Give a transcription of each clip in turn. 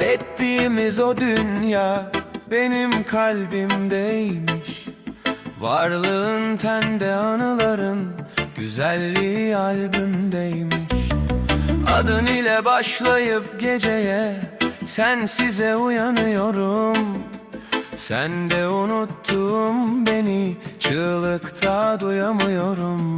ettiğimiz o dünya benim kalbimdeymiş. Varlığın tende anıların güzelliği albümdeymiş. Adın ile başlayıp geceye sensize uyanıyorum. Sen de unuttun beni çığlıkta duyamıyorum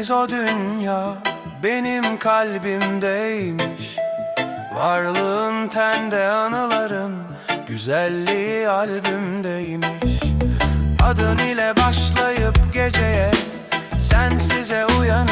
ettiğimiz o dünya? Benim kalbimdeymiş. Varlığın tende anıların güzelliği albümdeymiş. Adın ile başlayıp geceye sensize uyanıyorum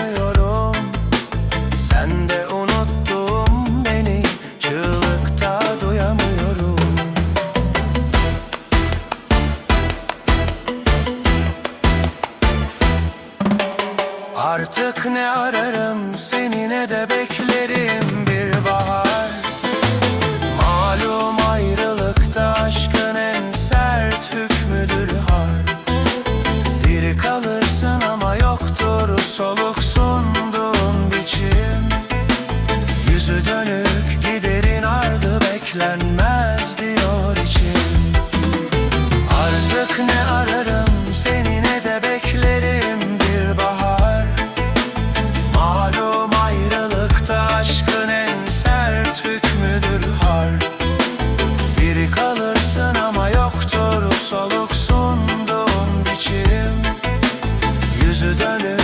Artık ne ararım seni ne de beklerim bir bahar. Malum ayrılıkta aşkın en sert hükmüdür har. Diri kalırsın ama yoktur soluk sunduğun biçim. Yüzü dönük giderin ardı beklenmez. 是的呢。